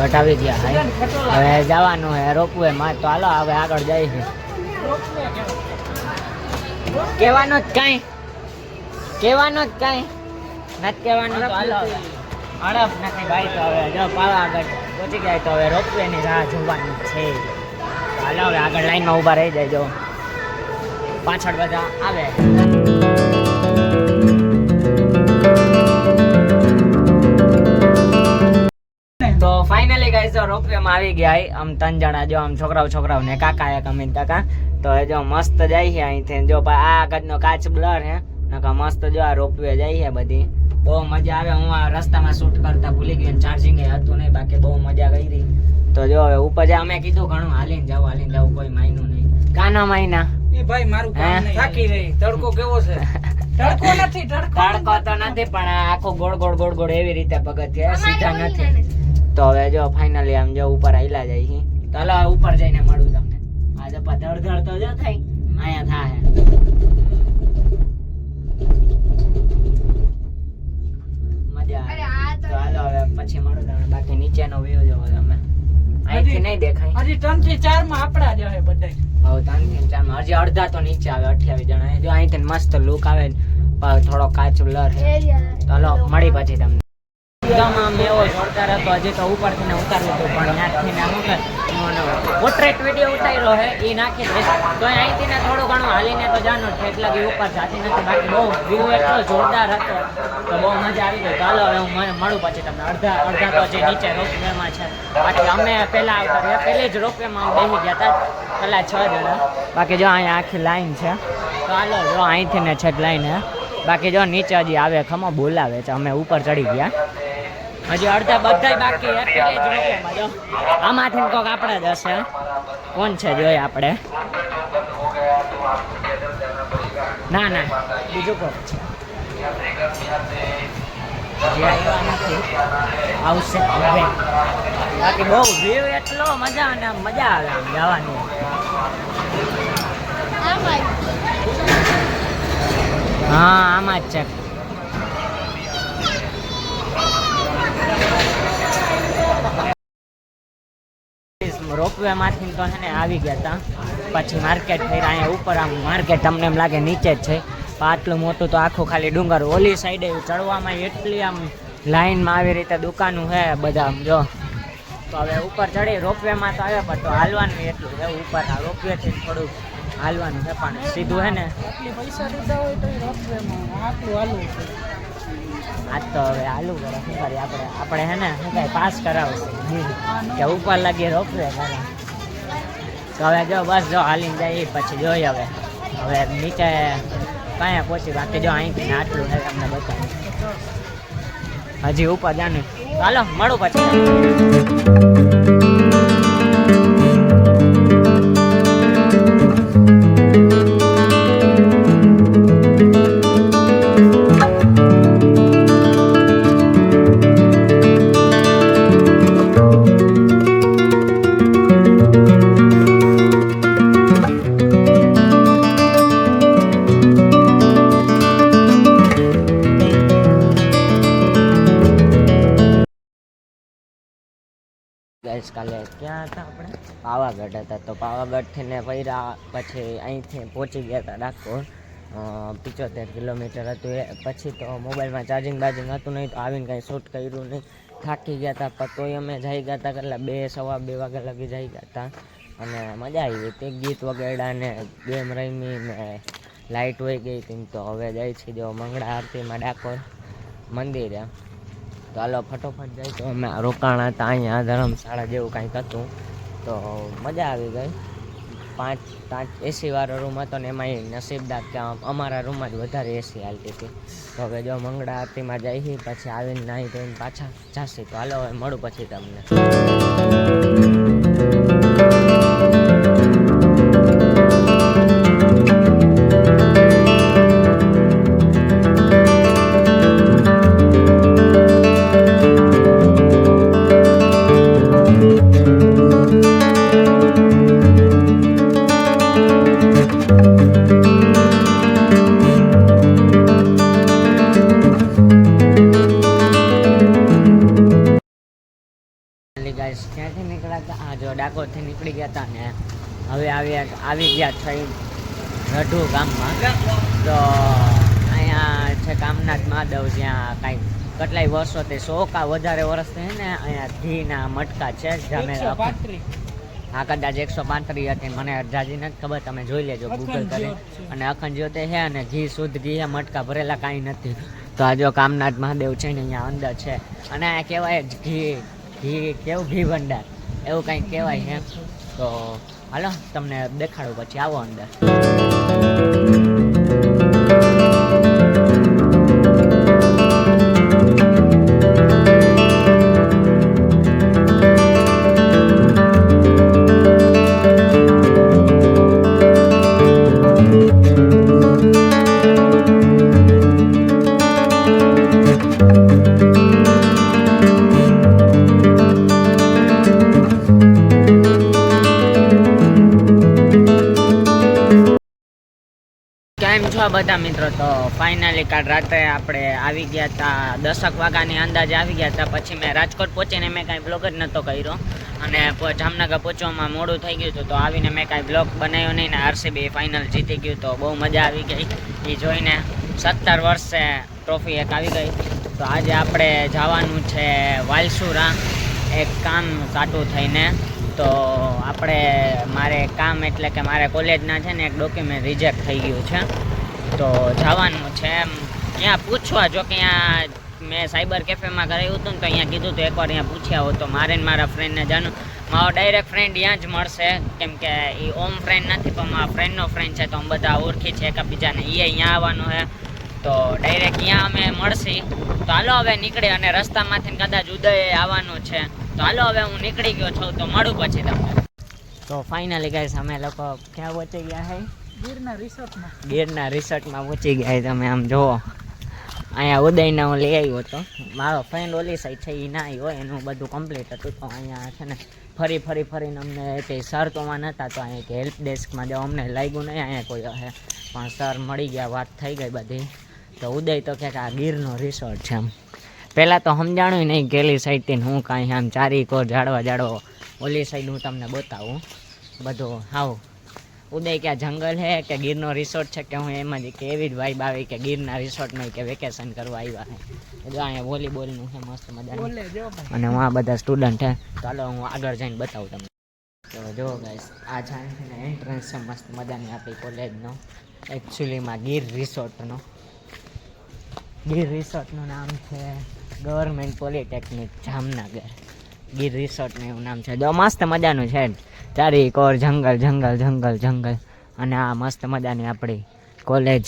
ઘટ આવી ગયા હાઈ હવે જવાનું હે, રોપવે માં. તો હાલો, હવે આગળ જાય છે કહેવાનું જ કાંઈ. કહેવાનું જ કાંઈ. નથી કહેવાનું તો હાલો અડપ નથી ભાઈ તો હવે જો પાવાગઢ પહોંચી જાય તો હવે રોપવે ની રાહ જોવાની છે. હાલો, હવે આગળ લાઈનમાં ઊભા રહી જાય જો પાછળ બધા આવે. તો ફાઇનલી ગાઈસ જો રોપવેમાં આવી ગયા હી. આમ ત્રણ જણા જો આમ છોકરાઓ છોકરાઓ ને કાકા એક અમીન કાકા તો એ જો મસ્ત જાય છે અહીંથી. જો આ આગળનો કાચ બ્લર હે નકા મસ્ત જો આ રોપવે જાય છે બધી. બહુ મજા આવે. હું આ રસ્તામાં શૂટ કરતા ભૂલી ગયો ચાર્જિંગ એ હતું નહીં બાકી બહુ મજા કરી. તો જો હવે ઉપર અમે કીધું ઘણું હાલીને જાવ હાલીને જાવ કોઈ માયનું નહીં. કાના માયના? એ ભાઈ મારું? કામ નહીં થાકી રહી તડકો કેવો છે? તડકો નથી તડકો તડકો તો નથી પણ આખો ગોળ ગોળ ગોળ ગોળ એવી રીતે પગથિયા સીધા નથી. તો હવે જો ફાઇનલી આમ જો ઉપર આયલા જાય છે તો હાલો ઉપર જઈને મળું તમને. આજે ધડ ધડ તો જો થઈ. અહીંયા થાય. મજા તો હાલો હવે પછી મળું તમને. બાકી નીચેનો વ્યૂ જોવો તમે. અહીંથી નહીં દેખાય. હજી ત્રણથી ચારમાં આપડા જ હે બધા હવે ત્રણથી ચારમાં હજી અડધા તો નીચે આવે અઠ્યાવીસ જણા. જો અહીંથી મસ્ત લુક આવે થોડો કાચ લર ચાલો મળી પછી તમને. એકદમ આમ એવો જોરદાર હતો હજી તો ઉપરથી ને ઉતાર્યું હતું પણ ત્યાંથી ને અમુક પોર્ટ્રેટ વીડિયો ઉતાર્યો હે એ નાખી દે તો અહીંથી ને થોડું ઘણું હાલીને તો જાનો છે, એટલે કે ઉપર જાતી નથી, બાકી બહુ વ્યૂ એટલો જોરદાર હતો તો બહુ મજા આવી ગઈ. ચાલો હવે હું મને મળું પછી તમને. અડધા અડધા તો જે નીચે રોપવેમાં છે. બાકી અમે પહેલા આવતા રહ્યા, પહેલી જ રોપવેમાં અમે બેસી ગયા હતા. પહેલાં છ જણા. બાકી જો અહીંયા આખી લાઈન છે. હાલો, જો અહીંથી ને છેક લાઈન હે. બાકી જો નીચે હજી આવે, ખમો બોલાવે છે. અમે ઉપર ચડી ગયા. હજી અડધા બધાય બાકી આમાંથી કોક આપણે જ હશે કોણ છે જોઈએ આપણે? ના ના બીજું કોક છે? આવશે હવે. બાકી બહુ વ્યૂ એટલો મજા અને મજા આવે આમ જવાની. હા આમાં જ છે. રોપવે માંથી તો છે ને આવી ગયા હતા પછી માર્કેટ થઈ અહીંયા ઉપર આમ માર્કેટ તમને એમ લાગે નીચે જ છે. આટલું મોટું તો આખું ખાલી ડુંગર ઓલી સાઈડે ચડવામાં એટલી આમ લાઈનમાં આવી રીતે દુકાનું છે બધા આમ જો. તો હવે ઉપર ચડી રોપવેમાં તો આવે પણ તો હાલવાનું એટલું છે. ઉપર આ રોપવેથી થોડુંક હાલવાનું છે, પણ સીધું છે ને. પૈસા દીધા હોય તો રોપવેમાં આટલું હાલવું છે. આજ તો હવે આલુ કરે, શું કરીએ આપણે? આપણે હે ને, શું કાંઈ પાસ કરાવશે. કે ઉપર લાગીએ રોપવે કરે તો હવે જો, બસ જો, હાલીને જાય પછી જોઈએ હવે. હવે નીચે કાંઈ પહોંચી? બાકી જો અહીંથી આટલું છે તમને બતાવું. હજી ઉપર જાનું. હાલો, મળું પછી. પાવાગઢ હતા તો પાવાગઢથી ને પૈરા પછી અહીંથી પહોંચી ગયા હતા ડાકોર પિચોતેર કિલોમીટર હતું. એ પછી તો મોબાઈલમાં ચાર્જિંગ બાર્જિંગ હતું નહીં તો આવીને કાંઈ શૂટ કર્યું નહીં. થાકી ગયા હતા, પણ તોય અમે જઈ ગયા હતા કેટલા બે, સવા બે વાગ્યા લગી જઈ ગયા હતા. અને મજા આવી હતી. ગીત વગેડા ને ગેમ રમી ને લાઇટ વહી ગઈ હતી તો હવે જાય છે જો મંગળા આરતીમાં ડાકોર મંદિરે. હાલો, ફટોફટ જાય તો અમે રોકાણા હતા. અહીંયા ધર્મશાળા જેવું કાંઈક હતું. તો મજા આવી ગઈ. પાંચ પાંચ એસી વાળો રૂમ હતો ને એમાં નસીબદાર કે અમારા રૂમમાં જ વધારે એસી હાલતી હતી. તો હવે જો મંગળા આરતીમાં જઈએ પછી આવીને નાહી ધોઈને પાછા જશે તો હાલો હવે મળું પછી તમને. જો ડાકોરથી નીકળી ગયા હતા ને હવે આવ્યા આવી ગયા થઈ રઢુ ગામમાં. તો અહીંયા છે કામનાથ મહાદેવ જ્યાં કાંઈ કેટલાય વર્ષોથી સો કા વધારે વર્ષથી ને અહીંયા ઘીના મટકા છે જામે. હા કદાચ એકસો પાંત્રીસ હતી મને જાજી નથી ખબર તમે જોઈ લેજો ગૂગલ કરી. અને અખંડ જ્યોતે છે અને ઘી શુદ્ધ ઘી છે મટકા ભરેલા કાંઈ નથી. તો આ જો કામનાથ મહાદેવ છે ને અહીંયા અંદર છે. અને આ કહેવાય ઘી ઘી કેવું ઘી ભંડાર? એવું કંઈક કહેવાય છે. તો હાલો તમને દેખાડું પછી આવો અંદર. કેમ છો બધા મિત્રો? તો ફાઇનલી કાલ રાત્રે આપણે આવી ગયા હતા દસક વાગ્યાની અંદાજે આવી ગયા હતા પછી મેં રાજકોટ પહોંચીને મેં કાંઈ બ્લોગ જ નહોતો કર્યો. અને જામનગર પહોંચવામાં મોડું થઈ ગયું હતું, તો આવીને મેં કાંઈ બ્લોગ બનાવ્યો નહીં ને આરસીબી ફાઇનલ જીતી ગયું તો બહુ મજા આવી ગઈ. એ જોઈને સત્તર વર્ષે ટ્રોફી એક આવી ગઈ. તો આજે આપણે જવાનું છે વાલસુરા. એક કામ કાટું થઈને તો આપણે મારે કામ એટલે કે મારે કોલેજના છે ને એક ડોક્યુમેન્ટ રિજેક્ટ થઈ ગયું છે. તો જવાનું છે એમ. ત્યાં પૂછવા? જો કે ત્યાં મેં સાયબર કેફેમાં કરાવ્યું હતું ને તો અહીંયા કીધું તો એકવાર અહીંયા પૂછ્યા હો તો મારે ને મારા ફ્રેન્ડને જાણું. મારો ડાયરેક્ટ ફ્રેન્ડ ત્યાં જ મળશે. કેમ કે એ ઓમ ફ્રેન્ડ નથી, પણ મારા ફ્રેન્ડનો ફ્રેન્ડ છે તો અમે બધા ઓળખી છે, એકબીજાને એ અહીંયા આવવાનું છે. તો ડાયરેક્ટ ત્યાં અમે મળશી. તો હાલો હવે નીકળી અને રસ્તામાંથી કદાચ ઉદય આવવાનું છે. તો હાલો હવે હું નીકળી ગયો છું તો મળું પછી તમને. તો ફાઇનલી ગાઈસ અમે લોકો ક્યાં પહોંચી ગયા છે ગીરના રિસોર્ટમાં. ગીરના રિસોર્ટમાં પહોંચી ગયા છે તમે આમ જુઓ. અહીંયા ઉદયને હું લઈ આવ્યો હતો. મારો ફ્રેન્ડ ઓલી સાઈડ છે એ ના આવ્યો હોય એનું બધું કમ્પ્લીટ હતું. તો અહીંયા છે ને ફરી ફરી ફરીને અમને તે સર તોમાં નહોતા તો અહીંયા કે હેલ્પ ડેસ્કમાં જો અમને લાગ્યું નહીં અહીંયા કોઈ હશે પણ સર મળી ગયા વાત થઈ ગઈ બધી. તો ઉદય તો કે આ ગીરનો રિસોર્ટ છે એમ. પહેલાં તો સમજાણું નહીં ગેલી સાઈડથી હું કાંઈ આમ ચારી કોર જાડવા જાડવો ઓલી સાઈડ હું તમને બતાવું. બધું હાવ. ઉદય કે જંગલ હે કે ગીરનો રિસોર્ટ છે કે હું એમાં જ કે એવી જ વાઈબ આવી કે ગીરના રિસોર્ટમાં કે વેકેશન કરવા આવ્યા છે એટલે અહીંયા વોલીબોલનું છે મસ્ત મજાનું. અને હું આ બધા સ્ટુડન્ટ છે ચાલો હું આગળ જઈને બતાવું તમને. તો જો ગાઈસ આ છે એન્ટ્રન્સ છે મસ્ત મજાની આપણી કોલેજનો એકચ્યુઅલીમાં ગીર રિસોર્ટનો. ગીર રિસોર્ટનું નામ છે ગવર્મેન્ટ પોલિટેકનિક જામનગર. ગીર રિસોર્ટનું એવું નામ છે. જો મસ્ત મજાનું છે ચારી કોર, જંગલ જંગલ જંગલ જંગલ. અને આ મસ્ત મજાની આપણી કોલેજ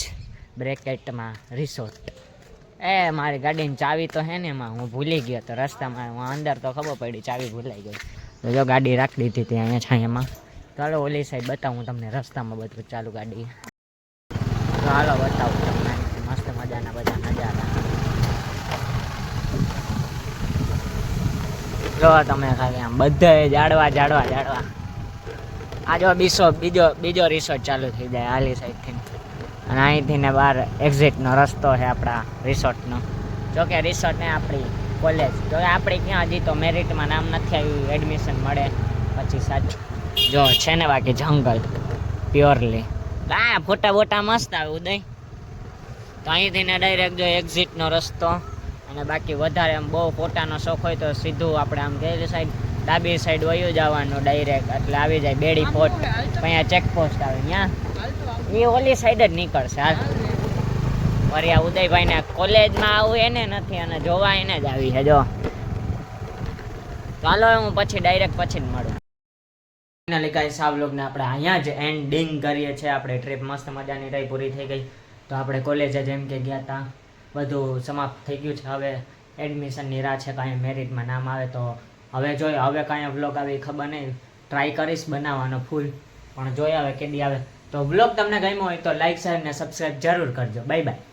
બ્રેકેટમાં રિસોર્ટ. એ મારી ગાડીની ચાવી તો હે ને એમાં હું ભૂલી ગયો તો રસ્તામાં હું અંદર તો ખબર પડી ચાવી ભૂલાઈ ગઈ. તો જો ગાડી રાખી દીધી હતી અહીંયા છાંયામાં ચાલો ઓલી સાઈડ બતાવું તમને રસ્તામાં બધું ચાલુ ગાડી. ચાલો બતાવું તમને અહીંથી મસ્ત મજાના બધા નજારા જો તમે ખાલી આમ બધે જાડવા જાડવા જાડવા. આ જો બીસો, બીજો બીજો રિસોર્ટ ચાલુ થઈ જાય આલી સાઈડથી. અને અહીંથી ને બહાર એક્ઝિટનો રસ્તો છે આપણા રિસોર્ટનો જોકે રિસોર્ટ ને આપણી કોલેજ તો આપણે ક્યાં હજી તો મેરિટમાં નામ નથી આવ્યું એડમિશન મળે. પછી સાચું જો છે ને બાકી જંગલ પ્યોરલી આ ફોટા બોટા મસ્ત આવે, ઉદય. તો અહીંથી ને ડાયરેક્ટ જો એક્ઝિટનો રસ્તો. અને બાકી વધારે એમ બહુ પોતાનો શોખ હોય તો સીધું આપણે આમ ગયેલી સાઈડ ડાબી સાઈડ વયું જવાનું ડાયરેક્ટ એટલે આવી જાય બેડી ફોર્ટ અહીંયા ચેકપોસ્ટ આવે ત્યાં એ ઓલી સાઈડ જ નીકળશે હાલ. વળી આ ઉદયભાઈને કોલેજમાં આવું એને નથી અને જોવા એને જ આવી છે જો. ચાલો હું પછી ડાયરેક્ટ પછી જ મળું. ફાઇનલી ગાઈસ આ વ્લોગને આપણે અહીંયા જ એન્ડિંગ કરીએ છીએ આપણે ટ્રીપ મસ્ત મજાની રહી પૂરી થઈ ગઈ. તો આપણે કોલેજે જેમ કે ગયા હતા બધું સમાપ્ત થઈ ગયું છે. હવે એડમિશનની રાહ છે કાંઈ મેરિટમાં નામ આવે તો હવે જોઈએ હવે કાંઈ વ્લોગ આવે ખબર નહીં. ટ્રાય કરીશ બનાવવાનો ફૂલ પણ જોઈએ હવે કેદી આવે. તો વ્લોગ તમને ગમ્યો હોય તો લાઈક શેર ને સબસ્ક્રાઈબ જરૂર કરજો. Bye bye